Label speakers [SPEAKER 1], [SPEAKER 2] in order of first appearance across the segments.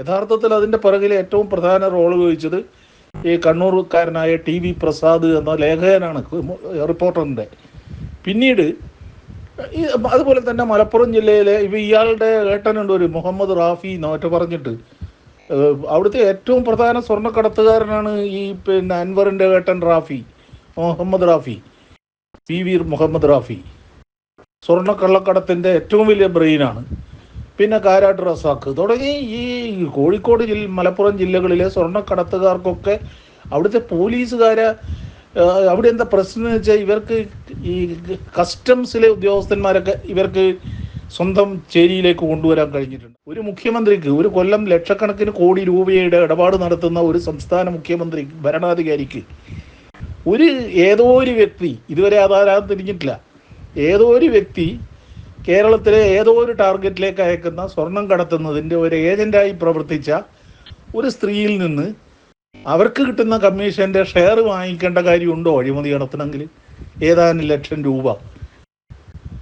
[SPEAKER 1] യഥാർത്ഥത്തിൽ അതിന്റെ പിറകിൽ ഏറ്റവും പ്രധാന റോൾ വഹിച്ചത് ഈ കണ്ണൂർക്കാരനായ ടി വി പ്രസാദ് എന്ന ലേഖകനാണ് റിപ്പോർട്ടറിന്റെ പിന്നീട് ഈ അതുപോലെ തന്നെ മലപ്പുറം ജില്ലയിലെ ഇപ്പം ഇയാളുടെ ഏട്ടനുണ്ട് ഒരു മുഹമ്മദ് റാഫി എന്നൊറ്റ പറഞ്ഞിട്ട്. അവിടുത്തെ ഏറ്റവും പ്രധാന സ്വർണക്കടത്തുകാരനാണ് ഈ പിന്നെ അൻവറിന്റെ ഏട്ടൻ റാഫി മുഹമ്മദ് റാഫി പി വി മുഹമ്മദ് റാഫി. സ്വർണക്കള്ളക്കടത്തിന്റെ ഏറ്റവും വലിയ ബ്രെയിനാണ്. പിന്നെ കാരാട്ട് റസാക്ക്. തുടങ്ങി ഈ കോഴിക്കോട് ജില്ല മലപ്പുറം ജില്ലകളിലെ സ്വർണക്കടത്തുകാർക്കൊക്കെ അവിടുത്തെ പോലീസുകാരെ അവിടെ എന്താ പ്രശ്നം എന്ന് വെച്ചാൽ ഇവർക്ക് ഈ കസ്റ്റംസിലെ ഉദ്യോഗസ്ഥന്മാരൊക്കെ ഇവർക്ക് സ്വന്തം ചേരിയിലേക്ക് കൊണ്ടുവരാൻ കഴിഞ്ഞിട്ടുണ്ട്. ഒരു മുഖ്യമന്ത്രിക്ക് ഒരു കൊല്ലം ലക്ഷക്കണക്കിന് കോടി രൂപയുടെ ഇടപാട് നടത്തുന്ന ഒരു സംസ്ഥാന മുഖ്യമന്ത്രി ഭരണാധികാരിക്ക് ഒരു ഏതോ ഒരു വ്യക്തി ഇതുവരെ അതാരാ തിരിഞ്ഞിട്ടില്ല ഏതോ ഒരു വ്യക്തി കേരളത്തിലെ ഏതോ ഒരു ടാർഗറ്റിലേക്ക് അയക്കുന്ന സ്വർണം കടത്തുന്നതിന്റെ ഒരു ഏജന്റായി പ്രവർത്തിച്ച ഒരു സ്ത്രീയിൽ നിന്ന് അവർക്ക് കിട്ടുന്ന കമ്മീഷന്റെ ഷെയർ വാങ്ങിക്കേണ്ട കാര്യമുണ്ടോ അഴിമതി നടത്തണമെങ്കിൽ? ഏതാനും ലക്ഷം രൂപ.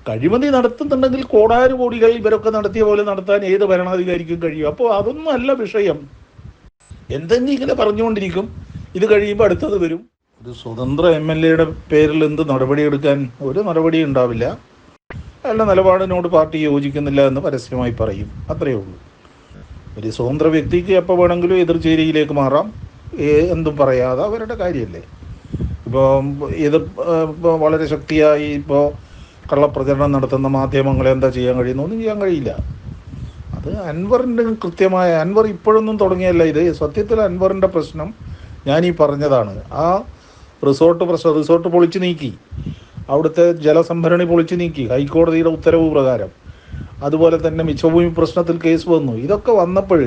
[SPEAKER 1] കഴിമതി നടത്തുന്നുണ്ടെങ്കിൽ കോടാനു കോടികൾ ഇവരൊക്കെ നടത്തിയ പോലെ നടത്താൻ ഏത് ഭരണാധികാരിക്കും കഴിയും? അപ്പോൾ അതൊന്നും അല്ല വിഷയം. എന്തെങ്കിലും ഇങ്ങനെ പറഞ്ഞുകൊണ്ടിരിക്കും? ഇത് കഴിയുമ്പോൾ അടുത്തത് വരും. ഒരു സ്വതന്ത്ര എം എൽ എയുടെ പേരിൽ എന്ത് നടപടിയെടുക്കാൻ ഒരു നടപടി ഉണ്ടാവില്ല. അയാളുടെ നിലപാടിനോട് പാർട്ടി യോജിക്കുന്നില്ല എന്ന് പരസ്യമായി പറയും. അത്രയേ ഉള്ളൂ. ഒരു സ്വതന്ത്ര വ്യക്തിക്ക് എപ്പോൾ വേണമെങ്കിലും എതിർചേരിയിലേക്ക് മാറാം. എന്തും പറയാതെ അവരുടെ കാര്യമല്ലേ? ഇപ്പോൾ എതിർ വളരെ ശക്തിയായി ഇപ്പോൾ കള്ളപ്രചരണം നടത്തുന്ന മാധ്യമങ്ങളെ എന്താ ചെയ്യാൻ കഴിയുന്നു? ഒന്നും ചെയ്യാൻ കഴിയില്ല. അത് അൻവറിന്റെ കൃത്യമായ അൻവർ ഇപ്പോഴൊന്നും തുടങ്ങിയല്ല ഇത്. സത്യത്തിൽ അൻവറിന്റെ പ്രശ്നം ഞാൻ ഈ പറഞ്ഞതാണ്. ആ റിസോർട്ട് പ്രശ്നം റിസോർട്ട് പൊളിച്ച് നീക്കി. അവിടുത്തെ ജലസംഭരണി പൊളിച്ചു നീക്കി. ഹൈക്കോടതിയുടെ ഉത്തരവ് പ്രകാരം. അതുപോലെ തന്നെ മിച്ചഭൂമി പ്രശ്നത്തിൽ കേസ് വന്നു. ഇതൊക്കെ വന്നപ്പോൾ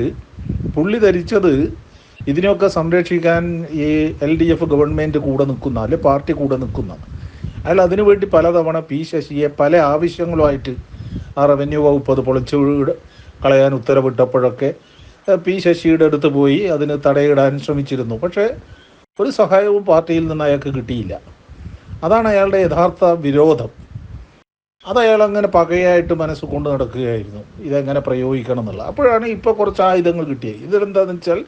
[SPEAKER 1] പുള്ളി ധരിച്ചത് ഇതിനെയൊക്കെ സംരക്ഷിക്കാൻ ഈ എൽ ഡി എഫ് ഗവൺമെന്റ് കൂടെ നിൽക്കുന്ന അല്ലെ പാർട്ടി കൂടെ നിൽക്കുന്ന. അയാൾ അതിനുവേണ്ടി പലതവണ പി ശശിയെ പല ആവശ്യങ്ങളുമായിട്ട് ആ റവന്യൂ വകുപ്പ് അത് പൊളിച്ചു കളയാൻ ഉത്തരവിട്ടപ്പോഴൊക്കെ പി ശശിയുടെ അടുത്ത് പോയി അതിന് തടയിടാൻ ശ്രമിച്ചിരുന്നു. പക്ഷേ ഒരു സഹായവും പാർട്ടിയിൽ നിന്ന് അയാൾക്ക് കിട്ടിയില്ല. അതാണ് അയാളുടെ യഥാർത്ഥ വിരോധം. അത് അയാൾ അങ്ങനെ പകയായിട്ട് മനസ്സ് കൊണ്ട് നടക്കുകയായിരുന്നു. ഇതെങ്ങനെ പ്രയോഗിക്കണം എന്നുള്ള അപ്പോഴാണ് ഇപ്പോൾ കുറച്ച് ആയുധങ്ങൾ കിട്ടിയത്. ഇതിലെന്താണെന്ന് വെച്ചാൽ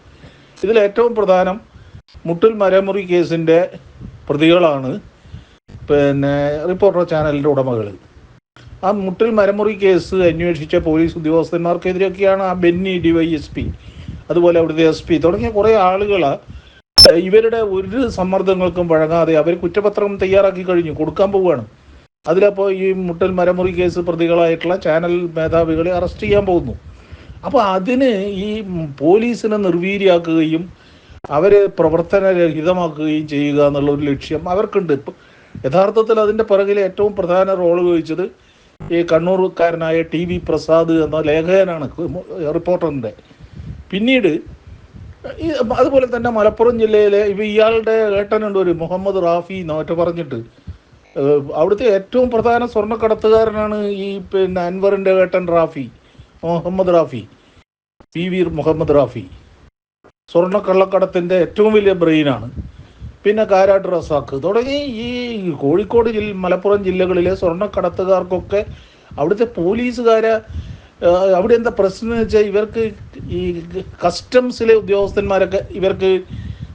[SPEAKER 1] ഇതിൽ ഏറ്റവും പ്രധാനം മുട്ടിൽ മരമുറി കേസിന്റെ പ്രതികളാണ് പിന്നെ റിപ്പോർട്ടർ ചാനലിന്റെ ഉടമകൾ ആ മുട്ടിൽ മരമുറി കേസ് അന്വേഷിച്ച പോലീസ് ഉദ്യോഗസ്ഥന്മാർക്കെതിരെയൊക്കെയാണ് ആ ബെന്നി ഡിവൈഎസ്പി അതുപോലെ അവിടുത്തെ എസ് പി തുടങ്ങിയ കുറേ ആളുകൾ ഇവരുടെ ഒരു സമ്മർദ്ദങ്ങൾക്കും വഴങ്ങാതെ അവർ കുറ്റപത്രം തയ്യാറാക്കി കഴിഞ്ഞു. കൊടുക്കാൻ പോവുകയാണ്. അതിലപ്പോൾ ഈ മുട്ടൽ മരമുറി കേസ് പ്രതികളായിട്ടുള്ള ചാനൽ മേധാവികളെ അറസ്റ്റ് ചെയ്യാൻ പോകുന്നു. അപ്പോൾ അതിന് ഈ പോലീസിനെ നിർവീര്യാക്കുകയും അവരെ പ്രവർത്തനരഹിതമാക്കുകയും ചെയ്യുക എന്നുള്ള ഒരു ലക്ഷ്യം അവർക്കുണ്ട്. ഇപ്പം യഥാർത്ഥത്തിൽ അതിന്റെ പിറകിൽ ഏറ്റവും പ്രധാന റോൾ വഹിച്ചത് ഈ കണ്ണൂർക്കാരനായ ടി വി പ്രസാദ് എന്ന ലേഖകനാണ് റിപ്പോർട്ടറിന്റെ പിന്നീട് ഈ അതുപോലെ തന്നെ മലപ്പുറം ജില്ലയിലെ ഇപ്പം ഇയാളുടെ ഏട്ടനുണ്ട് ഒരു മുഹമ്മദ് റാഫി എന്നൊറ്റ പറഞ്ഞിട്ട്. അവിടുത്തെ ഏറ്റവും പ്രധാന സ്വർണക്കടത്തുകാരനാണ് ഈ പിന്നെ അൻവറിന്റെ ഏട്ടൻ റാഫി മുഹമ്മദ് റാഫി പി വി മുഹമ്മദ് റാഫി. സ്വർണക്കള്ളക്കടത്തിന്റെ ഏറ്റവും വലിയ ബ്രെയിനാണ്. പിന്നെ കാരാട്ട് റസാക്ക്. തുടങ്ങി ഈ കോഴിക്കോട് ജില്ല മലപ്പുറം ജില്ലകളിലെ സ്വർണക്കടത്തുകാർക്കൊക്കെ അവിടുത്തെ പോലീസുകാരെ അവിടെ എന്താ പ്രശ്നം എന്ന് വെച്ചാൽ ഇവർക്ക് ഈ കസ്റ്റംസിലെ ഉദ്യോഗസ്ഥന്മാരൊക്കെ ഇവർക്ക്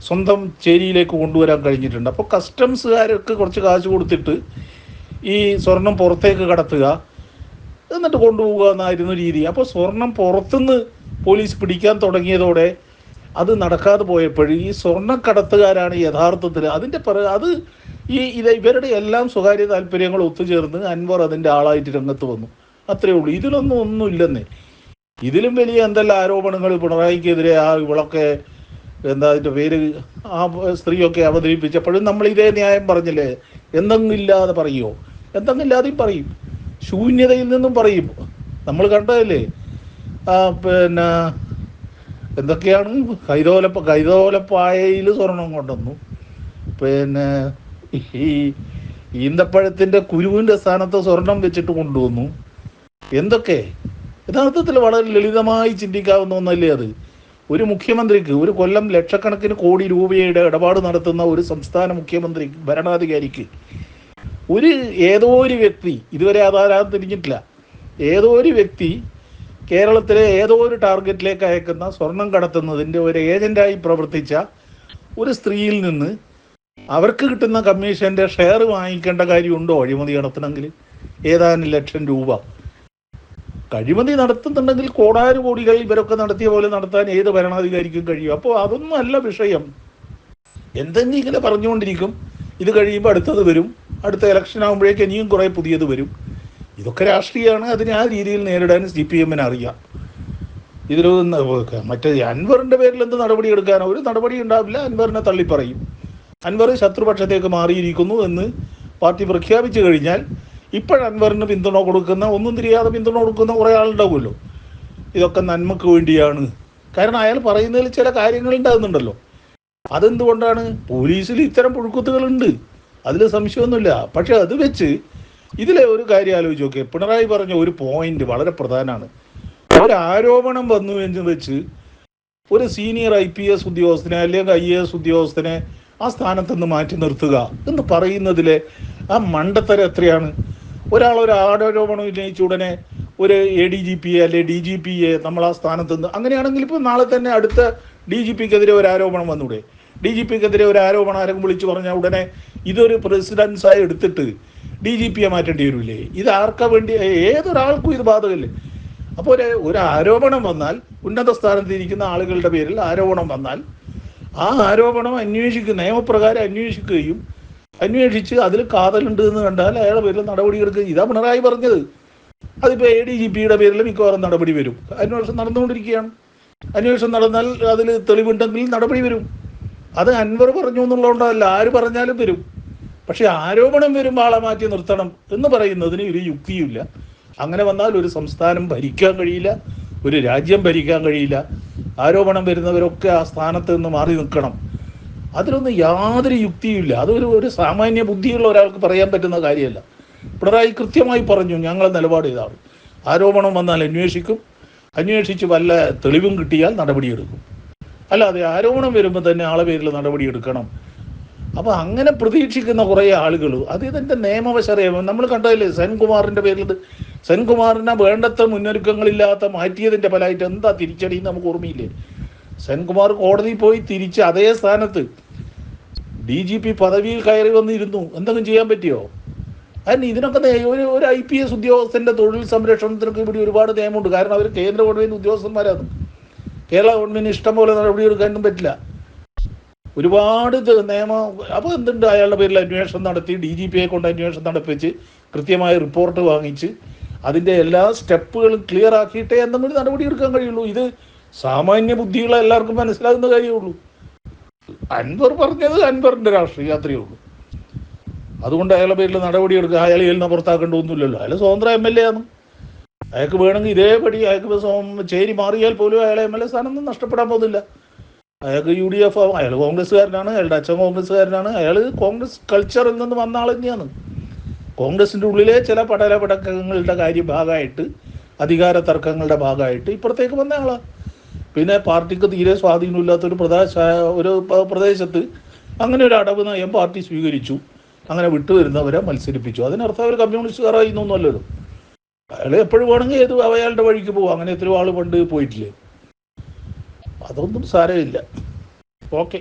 [SPEAKER 1] സ്വന്തം ചേരിയിലേക്ക് കൊണ്ടുവരാൻ കഴിഞ്ഞിട്ടുണ്ട്. അപ്പോൾ കസ്റ്റംസുകാർക്ക് കുറച്ച് കാശ് കൊടുത്തിട്ട് ഈ സ്വർണം പുറത്തേക്ക് കടത്തുക എന്നിട്ട് കൊണ്ടുപോവുക എന്നായിരുന്നു രീതി. അപ്പോൾ സ്വർണം പുറത്തുനിന്ന് പോലീസ് പിടിക്കാൻ തുടങ്ങിയതോടെ അത് നടക്കാതെ പോയപ്പോൾ ഈ സ്വർണക്കടത്തുകാരാണ് യഥാർത്ഥത്തിൽ അതിന്റെ പറ അത് ഈ ഇത് ഇവരുടെ എല്ലാം സ്വകാര്യ താല്പര്യങ്ങൾ ഒത്തുചേർന്ന് അൻവർ അതിന്റെ ആളായിട്ട് രംഗത്ത് വന്നു. അത്രയേ ഉള്ളൂ. ഇതിലൊന്നും ഒന്നുമില്ലെന്നേ. ഇതിലും വലിയ എന്തെല്ലാം ആരോപണങ്ങൾ പിണറായിക്കെതിരെ ആ ഇവളൊക്കെ എന്താ അതിന്റെ പേര് ആ സ്ത്രീയൊക്കെ അവതരിപ്പിച്ചപ്പോഴും നമ്മൾ ഇതേ ന്യായം പറഞ്ഞില്ലേ? എന്തെങ്കിലും ഇല്ലാതെ പറയുമോ എന്തെങ്കിലും ഇല്ലാതെയും പറയും. ശൂന്യതയിൽ നിന്നും പറയും. നമ്മൾ കണ്ടതല്ലേ? പിന്നെ എന്തൊക്കെയാണ്? കൈതോലപ്പ കൈതോലപ്പായയിൽ സ്വർണം കൊണ്ടുവന്നു. പിന്നെ ഈ ഈന്തപ്പഴത്തിന്റെ കുരുവിന്റെ സ്ഥാനത്ത് സ്വർണം വെച്ചിട്ട് കൊണ്ടുവന്നു. എന്തൊക്കെ? യഥാർത്ഥത്തിൽ വളരെ ലളിതമായി ചിന്തിക്കാവുന്ന ഒന്നല്ലേ അത്? ഒരു മുഖ്യമന്ത്രിക്ക് ഒരു കൊല്ലം ലക്ഷക്കണക്കിന് കോടി രൂപയുടെ ഇടപാട് നടത്തുന്ന ഒരു സംസ്ഥാന മുഖ്യമന്ത്രി ഭരണാധികാരിക്ക് ഒരു ഏതോ ഒരു വ്യക്തി ഇതുവരെ ആധാരം തിരിഞ്ഞിട്ടില്ല ഏതോ ഒരു വ്യക്തി കേരളത്തിലെ ഏതോ ഒരു ടാർഗറ്റിലേക്ക് അയക്കുന്ന സ്വർണം കടത്തുന്നതിന്റെ ഒരു ഏജന്റായി പ്രവർത്തിച്ച ഒരു സ്ത്രീയിൽ നിന്ന് അവർക്ക് കിട്ടുന്ന കമ്മീഷന്റെ ഷെയർ വാങ്ങിക്കേണ്ട കാര്യമുണ്ടോ? അഴിമതി നടത്തണമെങ്കിൽ ഏതാനും ലക്ഷം രൂപ. കഴിമതി നടത്തുന്നുണ്ടെങ്കിൽ കോടാനു കോടികൾ ഇവരൊക്കെ നടത്തിയ പോലെ നടത്താൻ ഏത് ഭരണാധികാരിക്കും കഴിയും? അപ്പോൾ അതൊന്നും അല്ല വിഷയം. എന്തെങ്കിലും ഇങ്ങനെ പറഞ്ഞുകൊണ്ടിരിക്കും? ഇത് കഴിയുമ്പോൾ അടുത്തത് വരും. അടുത്ത ഇലക്ഷൻ ആകുമ്പോഴേക്ക് ഇനിയും കുറേ പുതിയത് വരും. ഇതൊക്കെ രാഷ്ട്രീയമാണ്. അതിനെ ആ രീതിയിൽ നേരിടാൻ സി പി എമ്മിന് അറിയാം. ഇതിൽ മറ്റേ അൻവറിന്റെ പേരിൽ എന്ത് നടപടി എടുക്കാനോ ഒരു നടപടി ഉണ്ടാവില്ല. അൻവറിനെ തള്ളിപ്പറയും. അൻവർ ശത്രുപക്ഷത്തേക്ക് മാറിയിരിക്കുന്നു എന്ന് പാർട്ടി പ്രഖ്യാപിച്ചു കഴിഞ്ഞാൽ ഇപ്പോൾ അൻവറിന് പിന്തുണ കൊടുക്കുന്ന ഒന്നും തിരിയാതെ പിന്തുണ കൊടുക്കുന്ന കുറേ ആളുണ്ടാവുമല്ലോ. ഇതൊക്കെ നന്മക്ക് വേണ്ടിയാണ്. കാരണം അയാൾ പറയുന്നതിൽ ചില കാര്യങ്ങൾ ഉണ്ടാകുന്നുണ്ടല്ലോ. അതെന്തുകൊണ്ടാണ്? പോലീസിൽ ഇത്തരം പുഴുക്കുത്തുകളുണ്ട്. അതിൽ സംശയമൊന്നുമില്ല. പക്ഷെ അത് വെച്ച് ഇതിലെ ഒരു കാര്യം ആലോചിച്ച് നോക്കുക പിണറായി പറഞ്ഞ ഒരു പോയിന്റ് വളരെ പ്രധാനമാണ്. ഒരു ആരോപണം വന്നു എന്ന് വെച്ച് ഒരു സീനിയർ ഐ പി എസ് ഉദ്യോഗസ്ഥനെ അല്ലെങ്കിൽ ഐ എ എസ് ഉദ്യോഗസ്ഥനെ ആ സ്ഥാനത്ത് നിന്ന് മാറ്റി നിർത്തുക എന്ന് പറയുന്നതിലെ ആ മണ്ടത്തരം എത്രയാണ്? ഒരാൾ ഒരു ആരോപണം ഉന്നയിച്ച ഉടനെ ഒരു A D G P A അല്ലെ ഡി ജി പി എ നമ്മൾ ആ സ്ഥാനത്ത് നിന്ന് അങ്ങനെയാണെങ്കിൽ ഇപ്പോൾ നാളെ തന്നെ അടുത്ത ഡി ജി പിക്കെതിരെ ഒരു ആരോപണം വന്നൂടെ? ഡി ജി പിക്കെതിരെ ഒരു ആരോപണം ആരെങ്കിലും വിളിച്ചു പറഞ്ഞാൽ ഉടനെ ഇതൊരു പ്രസിഡൻസായി എടുത്തിട്ട് ഡി ജി പിയെ മാറ്റേണ്ടി വരില്ലേ? ഇത് ആർക്കാ വേണ്ടി? ഏതൊരാൾക്കും ഇത് ബാധകല്ലേ? അപ്പോൾ ഒരു ഒരു ആരോപണം വന്നാൽ ഉന്നത സ്ഥാനത്ത് ഇരിക്കുന്ന ആളുകളുടെ പേരിൽ ആരോപണം വന്നാൽ ആ ആരോപണം അന്വേഷിക്കുക നിയമപ്രകാരം അന്വേഷിക്കുകയും അന്വേഷിച്ച് അതിൽ കാതലുണ്ട് എന്ന് കണ്ടാൽ അയാളുടെ പേരിൽ നടപടി എടുക്കുക. ഇതാ പിണറായി പറഞ്ഞത്. അതിപ്പോൾ എ ഡി ജി പിയുടെ പേരിൽ മിക്കവാറും നടപടി വരും. അന്വേഷണം നടന്നുകൊണ്ടിരിക്കുകയാണ്. അന്വേഷണം നടന്നാൽ അതിൽ തെളിവുണ്ടെങ്കിൽ നടപടി വരും. അത് അൻവർ പറഞ്ഞു എന്നുള്ളതുകൊണ്ടല്ല. ആര് പറഞ്ഞാലും വരും. പക്ഷെ ആരോപണം വരുമ്പോൾ ആളെ മാറ്റി നിർത്തണം എന്ന് പറയുന്നതിന് ഒരു യുക്തിയുമില്ല. അങ്ങനെ വന്നാൽ ഒരു സംസ്ഥാനം ഭരിക്കാൻ കഴിയില്ല. ഒരു രാജ്യം ഭരിക്കാൻ കഴിയില്ല. ആരോപണം വരുന്നവരൊക്കെ ആ സ്ഥാനത്ത് നിന്ന് മാറി നിൽക്കണം. അതിലൊന്നും യാതൊരു യുക്തിയുമില്ല അതൊരു ഒരു സാമാന്യ ബുദ്ധിയുള്ള ഒരാൾക്ക് പറയാൻ പറ്റുന്ന കാര്യമല്ല. പിണറായി കൃത്യമായി പറഞ്ഞു ഞങ്ങളെ നിലപാട് ഇതാണ്. ആരോപണം വന്നാൽ അന്വേഷിക്കും. അന്വേഷിച്ച് വല്ല തെളിവും കിട്ടിയാൽ നടപടിയെടുക്കും. അല്ലാതെ ആരോപണം വരുമ്പോൾ തന്നെ ആളെ പേരിൽ നടപടിയെടുക്കണം. അപ്പോൾ അങ്ങനെ പ്രതീക്ഷിക്കുന്ന കുറേ ആളുകൾ അത് ഇതിന്റെ നിയമവശറിയാമോ നമ്മൾ കണ്ടതല്ലേ സെൻകുമാറിന്റെ പേരിൽ സെൻകുമാറിനെ വേണ്ടത്ര മുന്നൊരുക്കങ്ങളില്ലാത്ത മാറ്റിയതിന്റെ ഫലമായിട്ട് എന്താ തിരിച്ചടി നമുക്ക് ഓർമ്മയില്ലേ? സെൻകുമാർ കോടതി പോയി തിരിച്ച് അതേ സ്ഥാനത്ത് ഡി ജി പി പദവിയിൽ കയറി വന്നിരുന്നു. എന്തെങ്കിലും ചെയ്യാൻ പറ്റിയോ? അതിന് ഇതിനൊക്കെ ഒരു ഒരു ഐ പി എസ് ഉദ്യോഗസ്ഥന്റെ തൊഴിൽ സംരക്ഷണത്തിനൊക്കെ ഇവിടെ ഒരുപാട് നിയമമുണ്ട്. കാരണം അവർ കേന്ദ്ര ഗവൺമെന്റ് ഉദ്യോഗസ്ഥന്മാരാണ്. കേരള ഗവൺമെന്റ് ഇഷ്ടം പോലെ എടുക്കാനും പറ്റില്ല. ഒരുപാട് നിയമം അപ്പോൾ എന്തുണ്ട് അയാളുടെ പേരിൽ അന്വേഷണം നടത്തി ഡി ജി പിയെ കൊണ്ട് അന്വേഷണം നടപ്പിച്ച് കൃത്യമായ റിപ്പോർട്ട് വാങ്ങിച്ച് അതിന്റെ എല്ലാ സ്റ്റെപ്പുകളും ക്ലിയർ ആക്കിയിട്ടേ എന്തെങ്കിലും നടപടി എടുക്കാൻ കഴിയുള്ളൂ. ഇത് സാമാന്യ ബുദ്ധിയുള്ള എല്ലാവർക്കും മനസ്സിലാകുന്ന കാര്യമുള്ളൂ. അൻവർ പറഞ്ഞത് അൻവറിന്റെ രാഷ്ട്രീയ അത്രയേ ഉള്ളൂ. അതുകൊണ്ട് അയാളെ പേരിൽ നടപടി എടുക്കുക അയാൾ ഇതിൽ നിന്ന് പുറത്താക്കേണ്ടതൊന്നുമില്ലല്ലോ. അയാൾ സ്വതന്ത്ര എം എൽ എ ആണ്. അയാൾക്ക് വേണമെങ്കിൽ ഇതേപടി അയാൾക്ക് ചേരി മാറിയാൽ പോലും അയാളെ എം എൽ എ സ്ഥാനം നഷ്ടപ്പെടാൻ പോകുന്നില്ല. അയാൾക്ക് യു ഡി എഫ് ആവും. അയാൾ കോൺഗ്രസ്സുകാരനാണ് അയാളുടെ അച്ഛൻ കോൺഗ്രസ്സുകാരനാണ്. അയാൾ കോൺഗ്രസ് കൾച്ചറിൽ നിന്ന് വന്ന ആൾ തന്നെയാണ്. കോൺഗ്രസിന്റെ ഉള്ളിലെ ചില പടലപടക്കങ്ങളുടെ കാര്യ ഭാഗമായിട്ട് അധികാര തർക്കങ്ങളുടെ ഭാഗമായിട്ട് ഇപ്പുറത്തേക്ക് വന്ന ആളാണ് പിന്നെ പാർട്ടിക്ക് തീരെ സ്വാധീനമില്ലാത്ത ഒരു പ്രദേശ ഒരു പ്രദേശത്ത് അങ്ങനെ ഒരു അടവ് നയം പാർട്ടി സ്വീകരിച്ചു. അങ്ങനെ വിട്ടുവരുന്നവരെ മത്സരിപ്പിച്ചു. അതിനർത്ഥം അവർ കമ്മ്യൂണിസ്റ്റുകാരായി എന്നൊന്നുമല്ലല്ലോ അയാൾ എപ്പോഴും വേണമെങ്കിൽ ഏത് അയാളുടെ വഴിക്ക് പോകും അങ്ങനെ എത്രയോ ആൾ പണ്ട് പോയിട്ടില്ലേ. അതൊന്നും സാരമില്ല. ഓക്കെ.